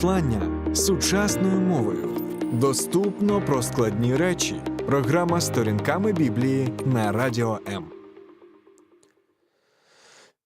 Послання сучасною мовою. Доступно про складні речі. Програма сторінками Біблії на Радіо М.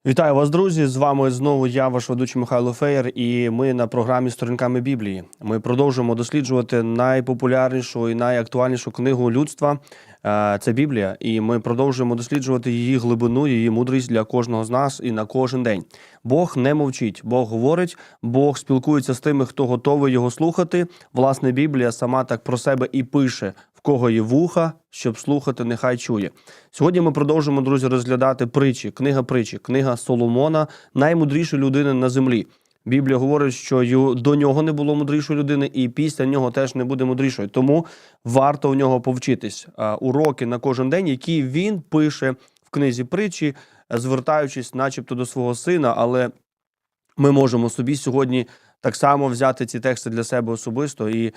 Вітаю вас, друзі! З вами знову я, ваш ведучий Михайло Феєр, і ми на програмі Сторінками Біблії. Ми продовжуємо досліджувати найпопулярнішу і найактуальнішу книгу людства. Е, Це Біблія, і ми продовжуємо досліджувати її глибину, її мудрість для кожного з нас і на кожен день. Бог не мовчить, Бог говорить, Бог спілкується з тими, хто готовий його слухати. Власне, Біблія сама так про себе і пише: в кого є вуха, щоб слухати, нехай чує. Сьогодні ми продовжимо, друзі, розглядати притчі, книга притчі, книга Соломона, наймудрішої людини на землі. Біблія говорить, що до нього не було мудрішої людини, і після нього теж не буде мудрішої. Тому варто у нього повчитись. Уроки на кожен день, які він пише в книзі притчі, е, звертаючись, начебто, до свого сина, але ми можемо собі сьогодні так само взяти ці тексти для себе особисто і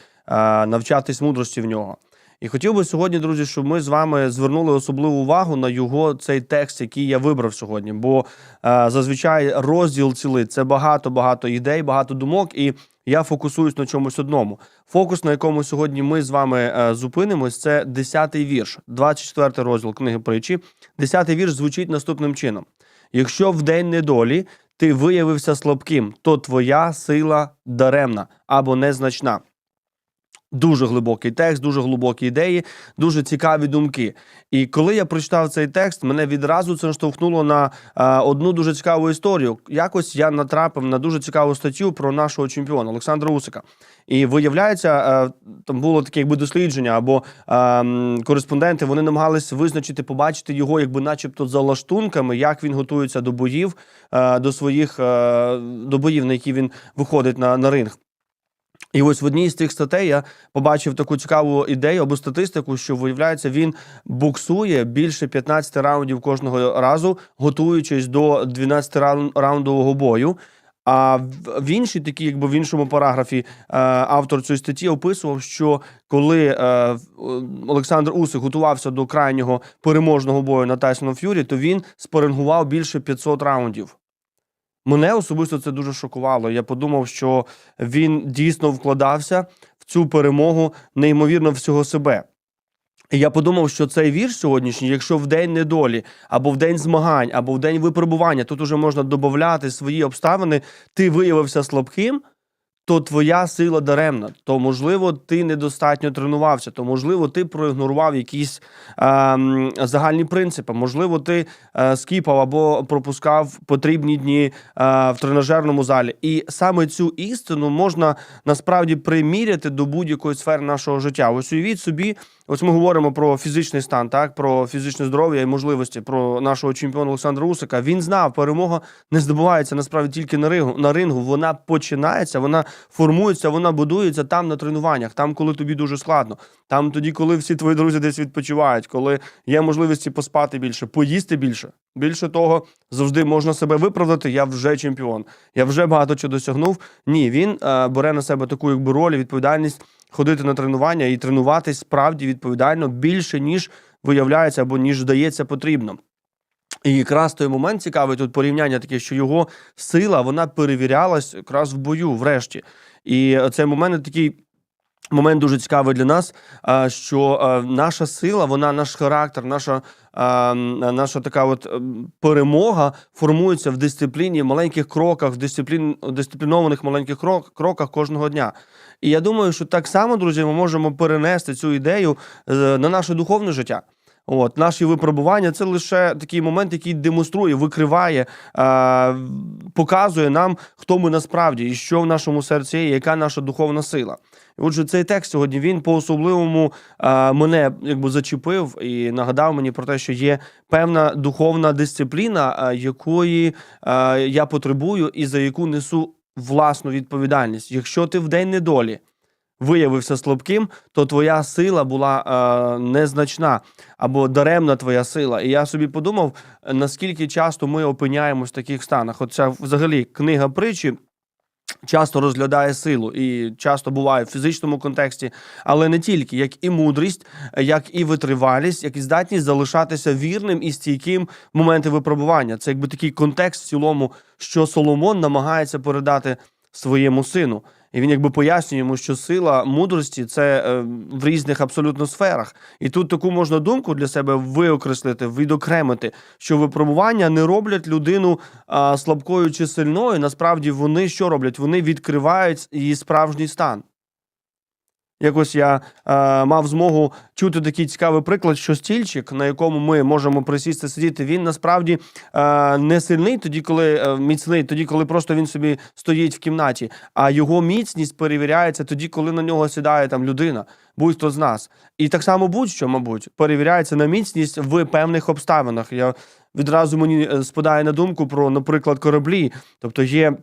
навчатись мудрості в нього. І хотів би сьогодні, друзі, щоб ми з вами звернули особливу увагу на його цей текст, який я вибрав сьогодні. Бо е, зазвичай розділ цілий це багато багато ідей, багато думок, і я фокусуюсь на чомусь одному. Фокус, на якому сьогодні ми з вами е, зупинимось, це 10-й вірш, 24 розділ книги притчі. 10-й вірш звучить наступним чином: якщо в день недолі ти виявився слабким, то твоя сила даремна або незначна. Дуже глибокий текст, дуже глибокі ідеї, дуже цікаві думки. І коли я прочитав цей текст, мене відразу це наштовхнуло на е, одну дуже цікаву історію. Якось я натрапив на дуже цікаву статтю про нашого чемпіона Олександра Усика. І виявляється, е, там було таке якби дослідження, або е, кореспонденти вони намагались визначити, побачити його, якби, начебто, за лаштунками, як він готується до боїв, е, до своїх е, до боїв, на які він виходить на, на ринг. І ось в одній з цих статей я побачив таку цікаву ідею або статистику, що виявляється, він боксує більше 15 раундів кожного разу, готуючись до 12 раундового бою. А в- іншій такій, якби в іншому параграфі, е, автор цієї статті описував, що коли е, Олександр Усик готувався до крайнього переможного бою на Тайсоном Ф'юрі, то він спарингував більше 500 раундів. Мене особисто це дуже шокувало. Я подумав, що він дійсно вкладався в цю перемогу неймовірно всього себе. І я подумав, що цей вірш сьогоднішній, якщо в день недолі, або в день змагань, або в день випробування, тут уже можна додати свої обставини, ти виявився слабким, то твоя сила даремна. То, можливо, ти недостатньо тренувався, то, можливо, ти проігнорував якісь е, загальні принципи. Можливо, ти е, скіпав або пропускав потрібні дні е, в тренажерному залі. І саме цю істину можна насправді приміряти до будь-якої сфери нашого життя. Ось уявіть собі, ось ми говоримо про фізичний стан, так про фізичне здоров'я і можливості, про нашого чемпіона Олександра Усика. Він знав, перемога не здобувається насправді тільки на рингу. На рингу вона починається, вона формується, вона будується там на тренуваннях, там, коли тобі дуже складно. Там тоді, коли всі твої друзі десь відпочивають, коли є можливості поспати більше, поїсти більше. Більше того, завжди можна себе виправдати. Я вже чемпіон. Я вже багато чого досягнув. Ні, він е, бере на себе таку якби роль, відповідальність ходити на тренування і тренуватись справді відповідально більше, ніж виявляється або ніж здається потрібно. І якраз той момент цікавий тут порівняння таке, що його сила вона перевірялась якраз в бою, врешті. І цей момент такий. Момент дуже цікавий для нас, що наша сила, вона наш характер, наша, наша така от ем, перемога формується в дисципліні, в маленьких кроках, в дисциплін, дисциплінованих маленьких крок, кроках кожного дня. І я думаю, що так само, друзі, ми можемо перенести цю ідею е, на наше духовне життя. От наші випробування це лише такий момент, який демонструє, викриває, е, показує нам, хто ми насправді і що в нашому серці є, яка наша духовна сила. І Отже, цей текст сьогодні він по особливому е, мене якби зачепив і нагадав мені про те, що є певна духовна дисципліна, е, якої е, я потребую, і за яку несу власну відповідальність. Якщо ти в день недолі виявився слабким, то твоя сила була е, незначна або даремна твоя сила. І я собі подумав, е, наскільки часто ми опиняємось в таких станах. Оця взагалі книга притчі. Часто розглядає силу і часто буває в фізичному контексті, але не тільки, як і мудрість, як і витривалість, як і здатність залишатися вірним і стійким в моменти випробування. Це якби такий контекст в цілому, що Соломон намагається передати своєму сину. І він якби пояснює йому, що сила мудрості це е, в різних абсолютно сферах. І тут таку можна думку для себе виокреслити, відокремити, що випробування не роблять людину слабкою чи сильною. Насправді вони що роблять? Вони відкривають її справжній стан. Якось я е, мав змогу чути такий цікавий приклад, що стільчик, на якому ми можемо присісти сидіти, він насправді е, не сильний тоді, коли е, міцний, тоді, коли просто він собі стоїть в кімнаті, а його міцність перевіряється тоді, коли на нього сідає там людина, будь-хто з нас. І так само будь-що, мабуть, перевіряється на міцність в певних обставинах. Я відразу мені е, спадає на думку про, наприклад, кораблі. Тобто є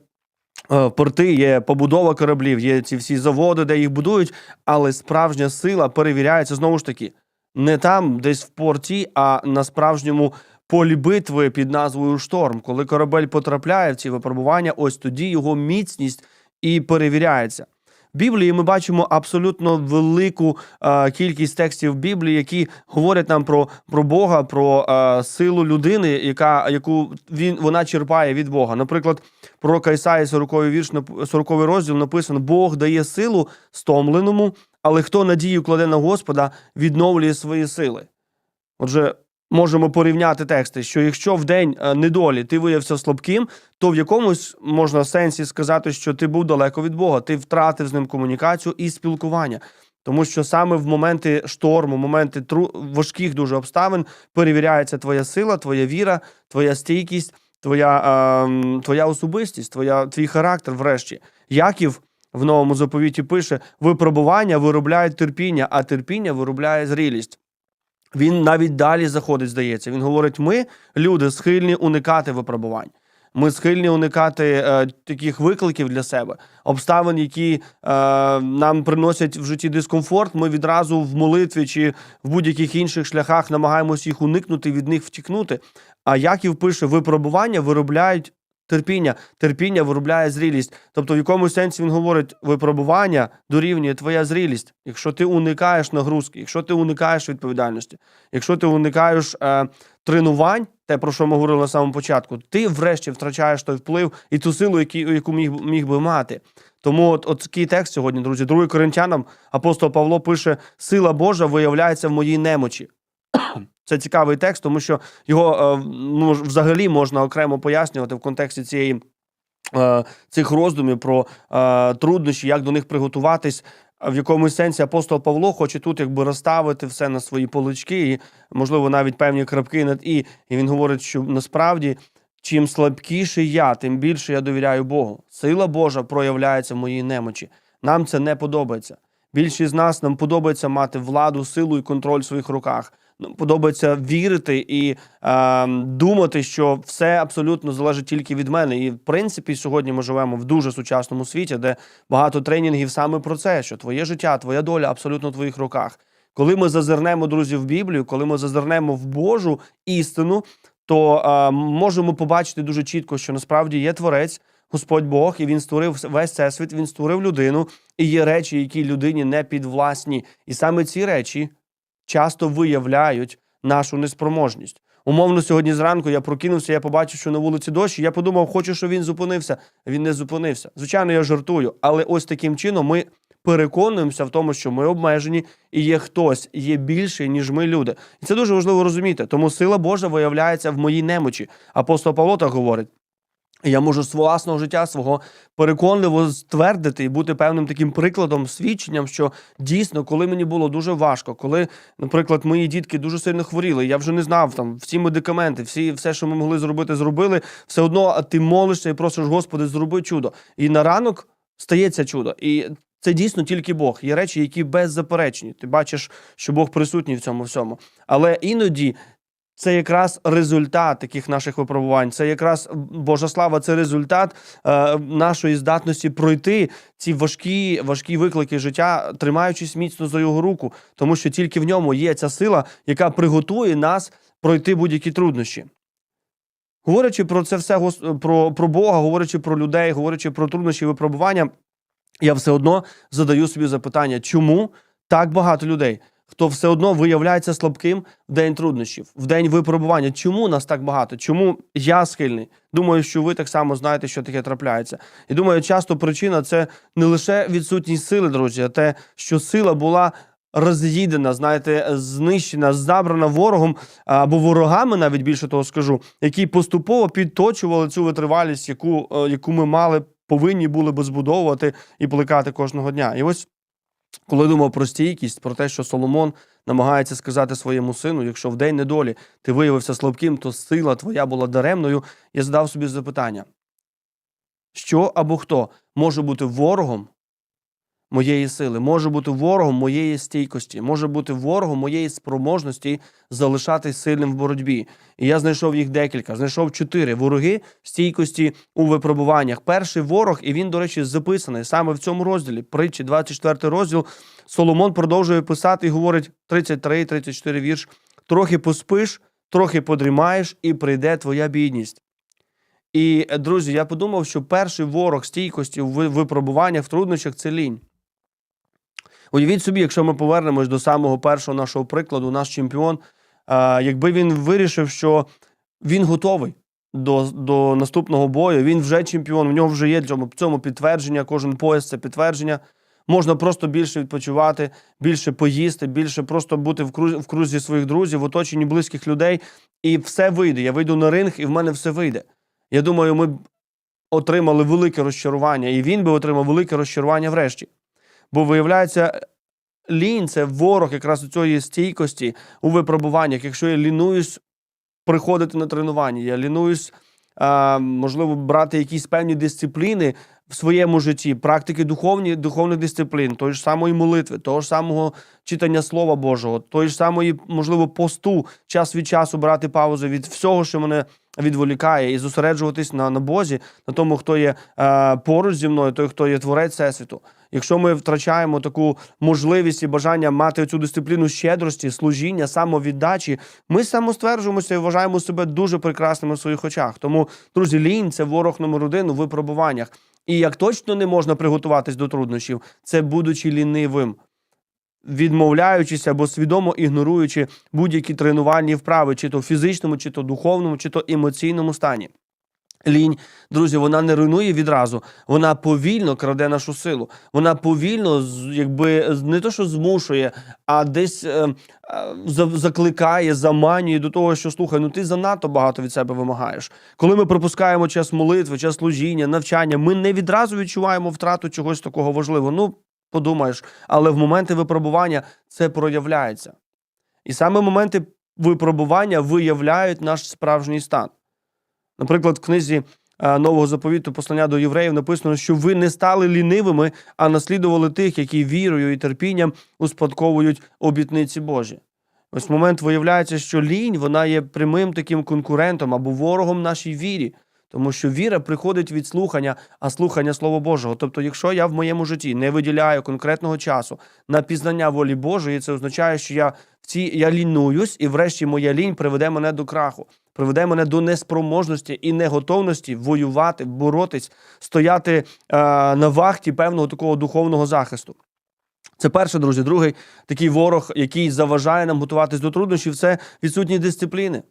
порти, є побудова кораблів, є ці всі заводи, де їх будують, але справжня сила перевіряється знову ж таки не там, десь в порті, а на справжньому полі битви під назвою Шторм. Коли корабель потрапляє в ці випробування, ось тоді його міцність і перевіряється. Біблії ми бачимо абсолютно велику е, кількість текстів Біблії, які говорять нам про, про Бога, про е, силу людини, яка, яку він, вона черпає від Бога. Наприклад, пророка Ісаї 40 вірш, 40 розділ написано: Бог дає силу стомленому, але хто надію кладе на Господа, відновлює свої сили. Отже, можемо порівняти тексти, що якщо в день е, недолі ти виявився слабким, то в якомусь можна сенсі сказати, що ти був далеко від Бога, ти втратив з ним комунікацію і спілкування. Тому що саме в моменти шторму, моменти тру... важких дуже обставин перевіряється твоя сила, твоя віра, твоя стійкість, твоя, е, твоя особистість, твоя, твій характер. Врешті, Яків в новому заповіті пише: випробування виробляють терпіння, а терпіння виробляє зрілість. Він навіть далі заходить, здається. Він говорить: ми, люди, схильні уникати випробувань. Ми схильні уникати е, таких викликів для себе, обставин, які е, нам приносять в житті дискомфорт. Ми відразу в молитві чи в будь-яких інших шляхах намагаємось їх уникнути, від них втікнути. А Яків пише: випробування виробляють терпіння, терпіння виробляє зрілість. Тобто, в якомусь сенсі він говорить: випробування дорівнює твоя зрілість. Якщо ти уникаєш нагрузки, якщо ти уникаєш відповідальності, якщо ти уникаєш е, тренувань, те про що ми говорили на самому початку, ти врешті втрачаєш той вплив і ту силу, яку міг, міг би мати. Тому от, от такий текст сьогодні, друзі, 2 Коринтянам апостол Павло пише: сила Божа виявляється в моїй немочі. Це цікавий текст, тому що його е, ну, взагалі можна окремо пояснювати в контексті цієї. е, Цих роздумів про е, труднощі, як до них приготуватись, в якомусь сенсі апостол Павло хоче тут якби розставити все на свої полички, і можливо навіть певні крапки над і. І він говорить, що насправді чим слабкіший я, тим більше я довіряю Богу. Сила Божа проявляється в моїй немочі. Нам це не подобається. Більшість з нас нам подобається мати владу, силу і контроль в своїх руках. Нам подобається вірити і е, думати, що все абсолютно залежить тільки від мене. І в принципі, сьогодні ми живемо в дуже сучасному світі, де багато тренінгів саме про це, що твоє життя, твоя доля абсолютно в твоїх руках. Коли ми зазирнемо, друзі, в Біблію, коли ми зазирнемо в Божу істину, то е, можемо побачити дуже чітко, що насправді є творець. Господь Бог, і він створив весь всесвіт, він створив людину, і є речі, які людині не підвласні. І саме ці речі часто виявляють нашу неспроможність. Умовно, сьогодні зранку я прокинувся, я побачив, що на вулиці дощ, і я подумав, хочу, щоб він зупинився. Він не зупинився. Звичайно, я жартую, але ось таким чином ми переконуємося в тому, що ми обмежені, і є хтось, є більший, ніж ми люди. І це дуже важливо розуміти. Тому сила Божа виявляється в моїй немочі. Апостол Павло так говорить. Я можу з власного життя свого переконливо ствердити і бути певним таким прикладом, свідченням, що дійсно, коли мені було дуже важко, коли, наприклад, мої дітки дуже сильно хворіли, я вже не знав там всі медикаменти, всі, все, що ми могли зробити, зробили. Все одно ти молишся і просиш, Господи, зроби чудо. І на ранок стається чудо. І це дійсно тільки Бог. Є речі, які беззаперечні. Ти бачиш, що Бог присутній в цьому всьому. Але іноді це якраз результат таких наших випробувань. Це якраз Божа слава, це результат е, нашої здатності пройти ці важкі, важкі виклики життя, тримаючись міцно за його руку, тому що тільки в ньому є ця сила, яка приготує нас пройти будь-які труднощі. Говорячи про це все про, про Бога, говорячи про людей, говорячи про труднощі випробування, я все одно задаю собі запитання, чому так багато людей хто все одно виявляється слабким в день труднощів, в день випробування. Чому нас так багато? Чому я схильний? Думаю, що ви так само знаєте, що таке трапляється. І думаю, часто причина це не лише відсутність сили, друзі, а те, що сила була. Роз'їдена, знаєте, знищена, забрана ворогом або ворогами, навіть більше того скажу, які поступово підточували цю витривалість, яку, е, яку ми мали, повинні були би збудовувати і плекати кожного дня. І ось коли думав про стійкість, про те, що Соломон намагається сказати своєму сину, якщо в день недолі ти виявився слабким, то сила твоя була даремною, я задав собі запитання: що або хто може бути ворогом моєї сили, може бути ворогом моєї стійкості, може бути ворогом моєї спроможності залишатись сильним в боротьбі. І я знайшов їх декілька. Знайшов чотири вороги стійкості у випробуваннях. Перший ворог, і він, до речі, записаний саме в цьому розділі. Притчі, 24 розділ. Соломон продовжує писати і говорить 33-34 вірш. Трохи поспиш, трохи подрімаєш, і прийде твоя бідність. І, друзі, я подумав, що перший ворог стійкості в ви- випробуваннях, в труднощах це лінь. Уявіть собі, якщо ми повернемось до самого першого нашого прикладу, наш чемпіон, а, якби він вирішив, що він готовий до, до наступного бою, він вже чемпіон, в нього вже є цьому, цьому підтвердження, кожен пояс це підтвердження. Можна просто більше відпочивати, більше поїсти, більше просто бути в крузі, в крузі своїх друзів, в оточенні близьких людей, і все вийде. Я вийду на ринг, і в мене все вийде. Я думаю, ми б отримали велике розчарування, і він би отримав велике розчарування врешті. Бо виявляється, лінь це ворог якраз у цієї стійкості у випробуваннях. Якщо я лінуюсь приходити на тренування, я лінуюсь, можливо, брати якісь певні дисципліни в своєму житті, практики духовні, духовних дисциплін, тої ж самої молитви, того ж самого читання Слова Божого, тої ж самої, можливо, посту, час від часу брати паузу від всього, що мене відволікає, і зосереджуватись на, на Бозі, на тому, хто є е, поруч зі мною, той, хто є творець всесвіту. Якщо ми втрачаємо таку можливість і бажання мати цю дисципліну щедрості, служіння, самовіддачі, ми самостверджуємося і вважаємо себе дуже прекрасними в своїх очах. Тому, друзі, лінь це ворог номер один у випробуваннях. І як точно не можна приготуватись до труднощів, це будучи лінивим, відмовляючись або свідомо ігноруючи будь-які тренувальні вправи, чи то в фізичному, чи то духовному, чи то емоційному стані. Лінь, друзі, вона не руйнує відразу, вона повільно краде нашу силу. Вона повільно, якби не то, що змушує, а десь е, е, закликає, заманює до того, що слухай, ну ти занадто багато від себе вимагаєш. Коли ми пропускаємо час молитви, час служіння, навчання, ми не відразу відчуваємо втрату чогось такого важливого. Ну, подумаєш, але в моменти випробування це проявляється. І саме моменти випробування виявляють наш справжній стан. Наприклад, в книзі е, Нового заповіту послання до євреїв написано, що ви не стали лінивими, а наслідували тих, які вірою і терпінням успадковують обітниці Божі. Ось момент виявляється, що лінь вона є прямим таким конкурентом або ворогом нашій вірі. Тому що віра приходить від слухання, а слухання Слова Божого. Тобто, якщо я в моєму житті не виділяю конкретного часу на пізнання волі Божої, це означає, що я в цій я лінуюсь, і врешті моя лінь приведе мене до краху, приведе мене до неспроможності і неготовності воювати, боротись, стояти е, на вахті певного такого духовного захисту. Це перше, друзі. Другий такий ворог, який заважає нам готуватись до труднощів, це відсутність дисципліни.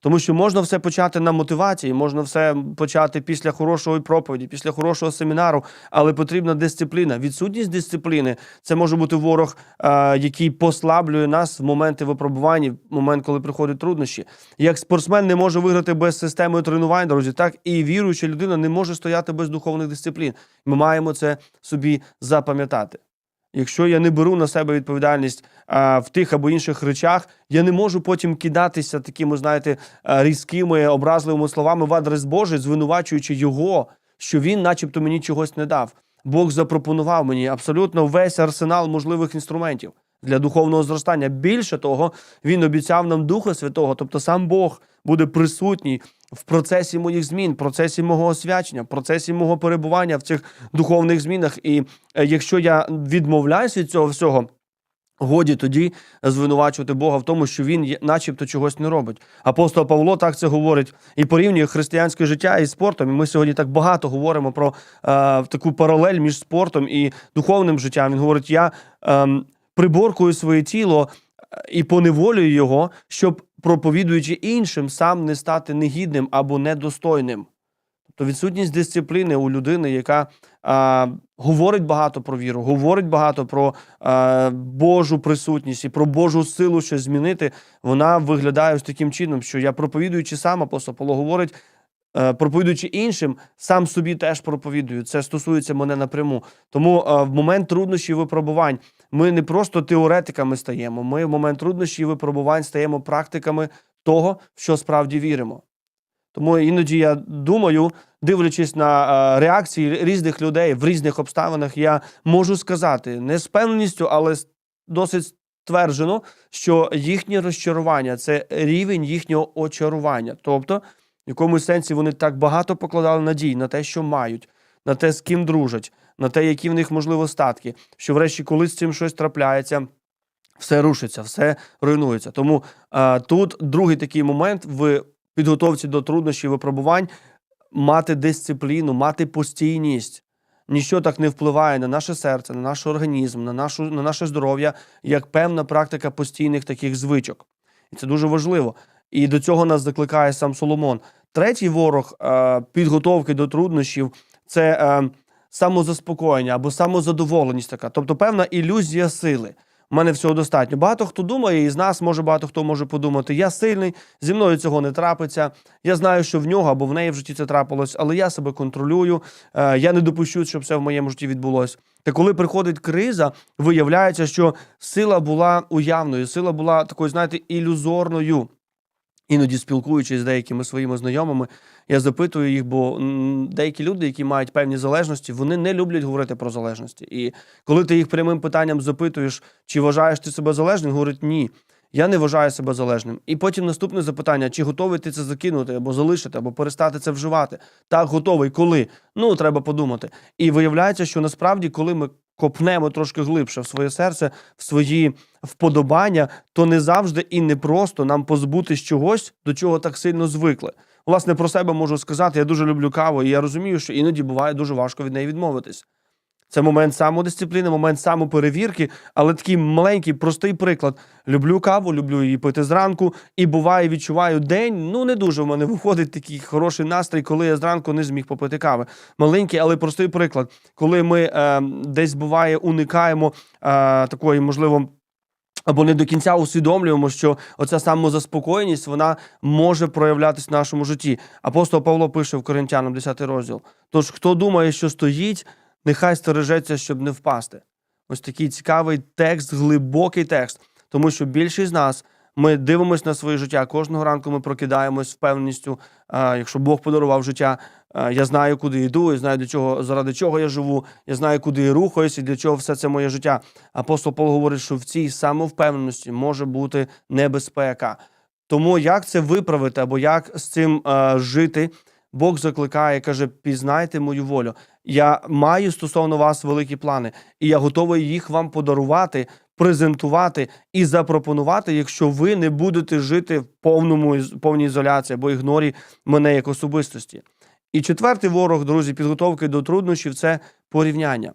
Тому що можна все почати на мотивації, можна все почати після хорошої проповіді, після хорошого семінару, але потрібна дисципліна. Відсутність дисципліни це може бути ворог, е, який послаблює нас в моменти випробування, в момент, коли приходять труднощі. Як спортсмен не може виграти без системи тренувань, друзі, так і віруюча людина не може стояти без духовних дисциплін. Ми маємо це собі запам'ятати. Якщо я не беру на себе відповідальність а, в тих або інших речах, я не можу потім кидатися такими, знаєте, різкими, образливими словами в адрес Божий, звинувачуючи його, що він, начебто, мені чогось не дав. Бог запропонував мені абсолютно весь арсенал можливих інструментів для духовного зростання. Більше того, він обіцяв нам Духа Святого, тобто сам Бог буде присутній в процесі моїх змін, в процесі мого освячення, в процесі мого перебування в цих духовних змінах. І е, якщо я відмовляюсь від цього всього. Годі тоді звинувачувати Бога в тому, що він начебто чогось не робить. Апостол Павло так це говорить і порівнює християнське життя із спортом. І ми сьогодні так багато говоримо про е, таку паралель між спортом і духовним життям. Він говорить: я ем, приборкую своє тіло е, і поневолюю його, щоб проповідуючи іншим, сам не стати негідним або недостойним. Тобто відсутність дисципліни у людини, яка а, говорить багато про віру, говорить багато про а, Божу присутність і про Божу силу щось змінити, вона виглядає ось таким чином, що я проповідуючи сам, апостол Павло говорить, проповідуючи іншим, сам собі теж проповідую. Це стосується мене напряму. Тому е, в момент труднощів і випробувань ми не просто теоретиками стаємо, ми в момент труднощів і випробувань стаємо практиками того, в що справді віримо. Тому іноді я думаю, дивлячись на е, реакції різних людей в різних обставинах, я можу сказати не з певністю, але досить стверджено, що їхнє розчарування це рівень їхнього очарування. Тобто, якомусь сенсі вони так багато покладали надій на те, що мають, на те, з ким дружать, на те, які в них можливо статки, що врешті, коли з цим щось трапляється. Все рушиться, все руйнується. Тому е, тут другий такий момент в підготовці до труднощів випробувань мати дисципліну, мати постійність. Ніщо так не впливає на наше серце, на наш організм, на, нашу, на наше здоров'я, як певна практика постійних таких звичок. І це дуже важливо. І до цього нас закликає сам Соломон. Третій ворог е, підготовки до труднощів це е, самозаспокоєння або самозадоволеність така, тобто певна ілюзія сили. У мене всього достатньо. Багато хто думає, і з нас може багато хто може подумати: я сильний, зі мною цього не трапиться. Я знаю, що в нього або в неї в житті це трапилось, але я себе контролюю. е, Я не допущу, щоб все в моєму житті відбулось. Та коли приходить криза, виявляється, що сила була уявною, сила була такою, знаєте, ілюзорною. Іноді спілкуючись з деякими своїми знайомими, я запитую їх, бо деякі люди, які мають певні залежності, вони не люблять говорити про залежності. І коли ти їх прямим питанням запитуєш, чи вважаєш ти себе залежним, говорять ні. Я не вважаю себе залежним. І потім наступне запитання: чи готовий ти це закинути, або залишити, або перестати це вживати? Так, готовий. Коли? Ну, треба подумати. І виявляється, що насправді, коли ми копнемо трошки глибше в своє серце, в свої вподобання, то не завжди і не просто нам позбутись чогось, до чого так сильно звикли. Власне, про себе можу сказати, я дуже люблю каву, і я розумію, що іноді буває дуже важко від неї відмовитись. Це момент самодисципліни, момент самоперевірки, але такий маленький, простий приклад. Люблю каву, люблю її пити зранку, і буває, відчуваю день. Ну не дуже в мене виходить такий хороший настрій, коли я зранку не зміг попити кави. Маленький, але простий приклад. Коли ми е, десь буває уникаємо е, такої, можливо. Або не до кінця усвідомлюємо, що оця самозаспокоєність вона може проявлятися в нашому житті. Апостол Павло пише в Коринтянам 10 розділ. Тож, хто думає, що стоїть, нехай стережеться, щоб не впасти. Ось такий цікавий текст, глибокий текст, тому що більшість з нас ми дивимося на своє життя. Кожного ранку ми прокидаємось. А, якщо Бог подарував життя, я знаю, куди йду, я знаю, до чого, заради чого я живу, я знаю, куди я рухаюсь і для чого все це моє життя. Апостол Павло говорить, що в цій самовпевненості може бути небезпека. Тому як це виправити або як з цим жити? Бог закликає, каже: пізнайте мою волю. Я маю стосовно вас великі плани, і я готовий їх вам подарувати, презентувати і запропонувати, якщо ви не будете жити в повному повній ізоляції або ігнорі мене як особистості. І четвертий ворог, друзі, підготовки до труднощів це порівняння.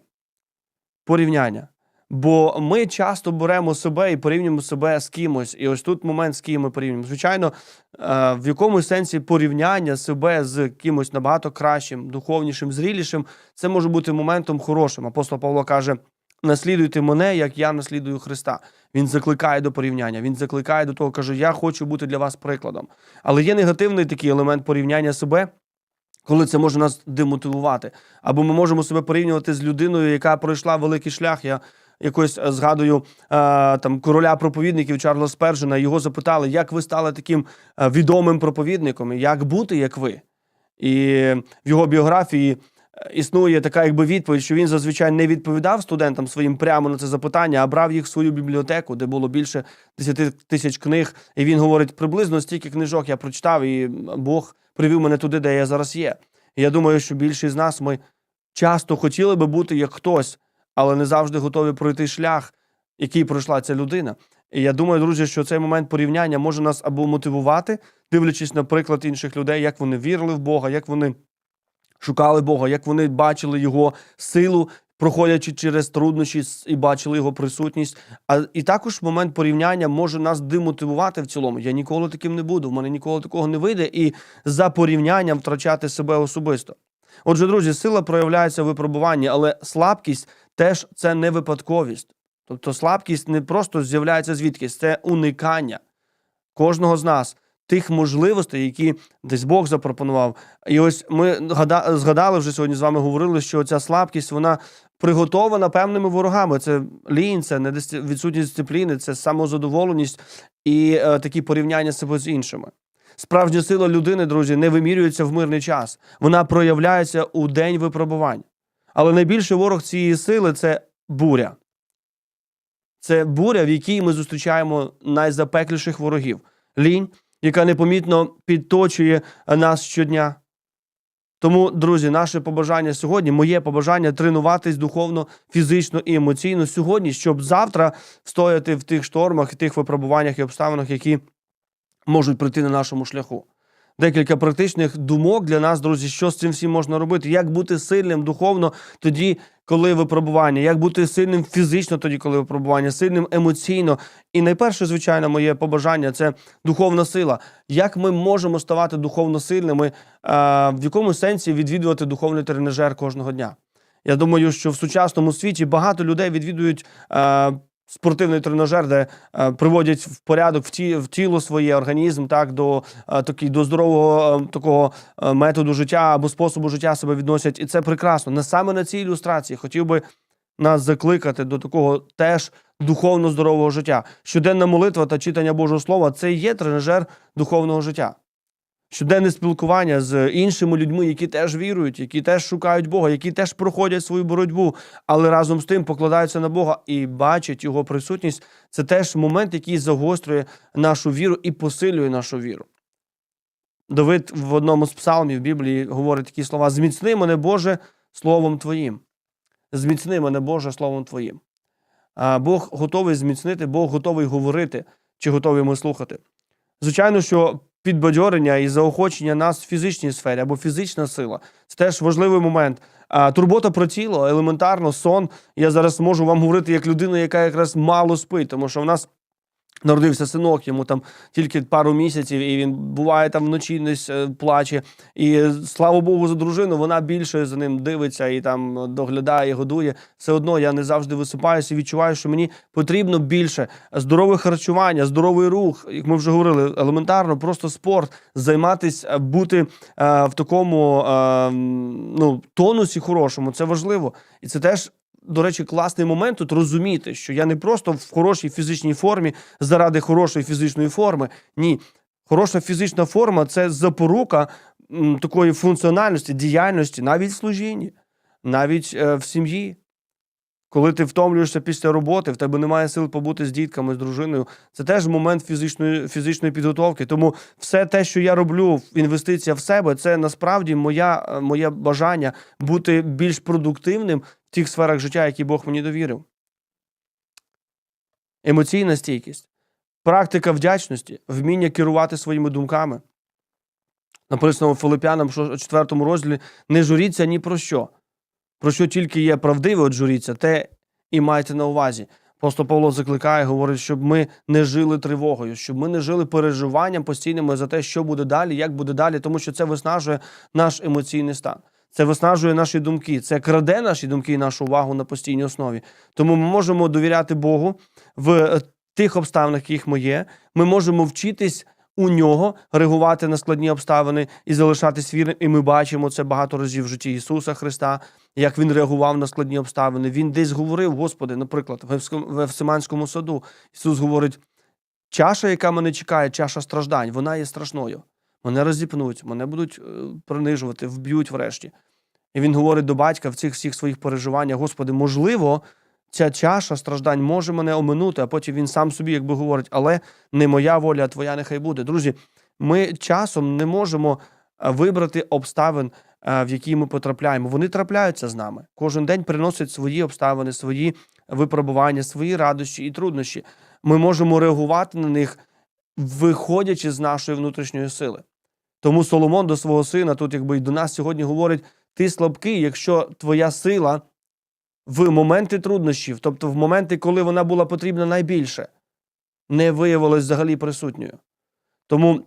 Порівняння. Бо ми часто беремо себе і порівнюємо себе з кимось. І ось тут момент, з ким ми порівнюємо. Звичайно, е, в якомусь сенсі порівняння себе з кимось набагато кращим, духовнішим, зрілішим, це може бути моментом хорошим. Апостол Павло каже: наслідуйте мене, як я наслідую Христа. Він закликає до порівняння. Він закликає до того, каже: Я хочу бути для вас прикладом. Але є негативний такий елемент порівняння себе. Коли це може нас демотивувати, або ми можемо себе порівнювати з людиною, яка пройшла великий шлях. Я якось е, згадую е, там короля проповідників Чарльза Спержена. Його запитали, як ви стали таким е, відомим проповідником, і як бути, як ви. І в його біографії існує така якби відповідь, що він зазвичай не відповідав студентам своїм прямо на це запитання, а брав їх в свою бібліотеку, де було більше 10 тисяч книг. І він говорить: приблизно стільки книжок я прочитав, і Бог привів мене туди, де я зараз є. І я думаю, що більшість з нас ми часто хотіли би бути як хтось, але не завжди готові пройти шлях, який пройшла ця людина. І я думаю, друзі, що цей момент порівняння може нас або мотивувати, дивлячись на приклад інших людей, як вони вірили в Бога, як вони шукали Бога, як вони бачили його силу, проходячи через труднощі і бачили його присутність. А і також момент порівняння може нас демотивувати в цілому. Я ніколи таким не буду. В мене ніколи такого не вийде, і за порівнянням втрачати себе особисто. Отже, друзі, сила проявляється в випробуванні, але слабкість теж це не випадковість. Тобто слабкість не просто з'являється звідкись, це уникання кожного з нас тих можливостей, які десь Бог запропонував. І ось ми згадали вже сьогодні з вами говорили, що ця слабкість вона приготована певними ворогами. Це лінь, це відсутність дисципліни, це самозадоволеність і е, такі порівняння себе з іншими. Справжня сила людини, друзі, не вимірюється в мирний час. Вона проявляється у день випробувань. Але найбільший ворог цієї сили це буря. Це буря, в якій ми зустрічаємо найзапекліших ворогів. Лінь, яка непомітно підточує нас щодня. Тому, друзі, наше побажання сьогодні, моє побажання тренуватись духовно, фізично і емоційно сьогодні, щоб завтра стояти в тих штормах, тих випробуваннях і обставинах, які можуть прийти на нашому шляху. Декілька практичних думок для нас, друзі, що з цим всім можна робити, як бути сильним духовно тоді, коли випробування, як бути сильним фізично тоді, коли випробування, сильним емоційно. І найперше, звичайно, моє побажання це духовна сила. Як ми можемо ставати духовно сильними, в якому сенсі відвідувати духовний тренажер кожного дня? Я думаю, що в сучасному світі багато людей відвідують а, спортивний тренажер, де а, приводять в порядок в, ті, в тіло своє організм, так до а, такий до здорового а, такого а, методу життя або способу життя себе відносять, і це прекрасно. Не саме на цій ілюстрації хотів би нас закликати до такого теж духовно здорового життя. Щоденна молитва та читання Божого Слова це є тренажер духовного життя. Щоденне спілкування з іншими людьми, які теж вірують, які теж шукають Бога, які теж проходять свою боротьбу, але разом з тим покладаються на Бога і бачать його присутність. Це теж момент, який загострює нашу віру і посилює нашу віру. Давид в одному з псалмів Біблії говорить такі слова: Зміцни мене, Боже, словом Твоїм. Зміцни мене, Боже, словом Твоїм. Бог готовий зміцнити, Бог готовий говорити, чи готові ми слухати. Звичайно, що підбадьорення і заохочення нас в фізичній сфері або фізична сила це теж важливий момент. Турбота про тіло, елементарно, сон. Я зараз можу вам говорити як людина, яка якраз мало спить, тому що в нас народився синок, йому там тільки пару місяців, і він буває там вночі десь е, плаче. І е, слава Богу, за дружину вона більше за ним дивиться і там е, доглядає, годує. Все одно я не завжди висипаюся і відчуваю, що мені потрібно більше здорове харчування, здоровий рух, як ми вже говорили, елементарно, просто спорт, займатися, бути е, в такому е, ну, тонусі хорошому. Це важливо. І це теж. До речі, класний момент тут розуміти, що я не просто в хорошій фізичній формі заради хорошої фізичної форми. Ні, хороша фізична форма це запорука м, такої функціональності, діяльності, навіть в служінні, навіть е, в сім'ї. Коли ти втомлюєшся після роботи, в тебе немає сил побути з дітками, з дружиною. Це теж момент фізичної, фізичної підготовки. Тому все те, що я роблю, інвестиція в себе, це насправді моя, е, моє бажання бути більш продуктивним тих сферах життя, які Бог мені довірив. Емоційна стійкість, практика вдячності, вміння керувати своїми думками. Написано Филип'янам, у 4 розділі не журіться ні про що. Про що тільки є правдиве, от журіться, те і майте на увазі. Просто Павло закликає, говорить, щоб ми не жили тривогою, щоб ми не жили переживанням постійними за те, що буде далі, як буде далі, тому що це виснажує наш емоційний стан. Це виснажує наші думки, це краде наші думки і нашу увагу на постійній основі. Тому ми можемо довіряти Богу в е, тих обставинах, яких ми є. Ми можемо вчитись у нього реагувати на складні обставини і залишатись вірним. І ми бачимо це багато разів в житті Ісуса Христа, як він реагував на складні обставини. Він десь говорив, Господи, наприклад, в Евсиманському саду. Ісус говорить: чаша, яка мене чекає, чаша страждань, вона є страшною. Мене розіпнуть, мене будуть е, принижувати, вб'ють врешті. І він говорить до батька в цих всіх своїх переживаннях: Господи, можливо, ця чаша страждань може мене оминути, а потім він сам собі якби говорить, але не моя воля, а твоя нехай буде. Друзі, ми часом не можемо е, вибрати обставин, е, в які ми потрапляємо. Вони трапляються з нами. Кожен день приносять свої обставини, свої випробування, свої радощі і труднощі. Ми можемо реагувати на них, виходячи з нашої внутрішньої сили. Тому Соломон до свого сина, тут якби і до нас сьогодні говорить: ти слабкий, якщо твоя сила в моменти труднощів, тобто в моменти, коли вона була потрібна найбільше, не виявилась взагалі присутньою. Тому,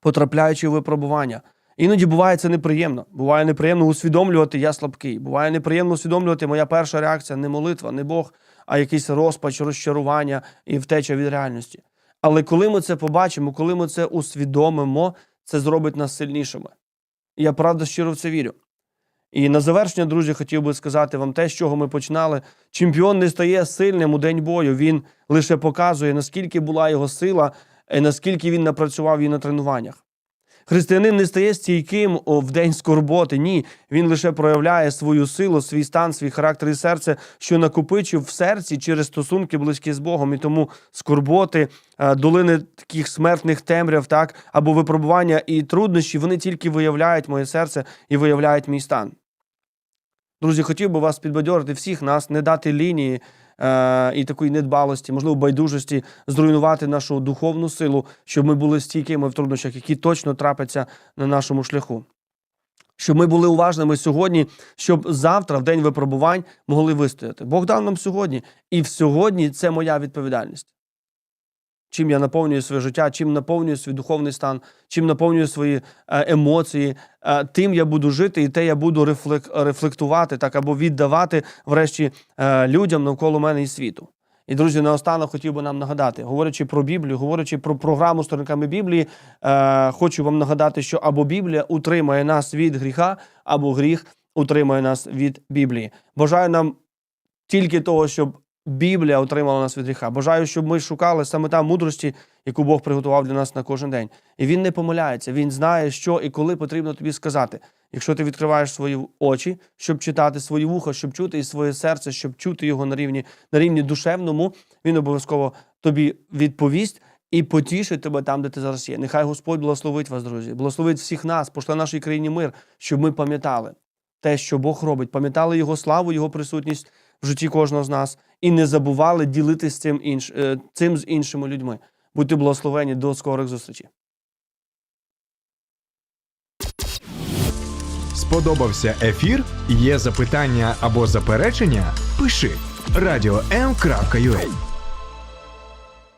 потрапляючи в випробування, іноді буває це неприємно. Буває неприємно усвідомлювати, я слабкий. Буває неприємно усвідомлювати, моя перша реакція не молитва, не Бог, а якийсь розпач, розчарування і втеча від реальності. Але коли ми це побачимо, коли ми це усвідомимо, це зробить нас сильнішими. Я правда щиро в це вірю. І на завершення, друзі, хотів би сказати вам те, з чого ми починали. Чемпіон не стає сильним у день бою. Він лише показує, наскільки була його сила, і наскільки він напрацював її на тренуваннях. Християнин не стає стійким в день скорботи. Ні, він лише проявляє свою силу, свій стан, свій характер і серце, що накопичив в серці через стосунки близькі з Богом. І тому скорботи, е, долини таких смертних темряв, так або випробування і труднощі, вони тільки виявляють моє серце і виявляють мій стан. Друзі, хотів би вас підбадьорити всіх нас, не дати лінії е, і такої недбалості, можливо, байдужості, зруйнувати нашу духовну силу, щоб ми були стійкими в труднощах, які точно трапляться на нашому шляху. Щоб ми були уважними сьогодні, щоб завтра, в день випробувань, могли вистояти. Бог дав нам сьогодні, і сьогодні це моя відповідальність. Чим я наповнюю своє життя, чим наповнюю свій духовний стан, чим наповнюю свої е, емоції, е, тим я буду жити, і те я буду рефлек- рефлектувати так або віддавати врешті е, людям навколо мене і світу. І друзі, наостанок хотів би нам нагадати, говорячи про Біблію, говорячи про програму сторінками Біблії, е, хочу вам нагадати, що або Біблія утримає нас від гріха, або гріх утримує нас від Біблії. Бажаю нам тільки того, щоб Біблія утримала нас від гріха. Бажаю, щоб ми шукали саме та мудрості, яку Бог приготував для нас на кожен день. І він не помиляється. Він знає, що і коли потрібно тобі сказати. Якщо ти відкриваєш свої очі, щоб читати свої вуха, щоб чути і своє серце, щоб чути його на рівні, на рівні душевному, він обов'язково тобі відповість. І потішить тебе там, де ти зараз є. Нехай Господь благословить вас, друзі, благословить всіх нас, пошле нашій країні мир, щоб ми пам'ятали те, що Бог робить, пам'ятали Його славу, Його присутність в житті кожного з нас і не забували ділитися цим, інш, е, цим з іншими людьми. Будьте благословені до скорих зустрічей. Сподобався ефір? Є запитання або заперечення? Пиши радіом.ua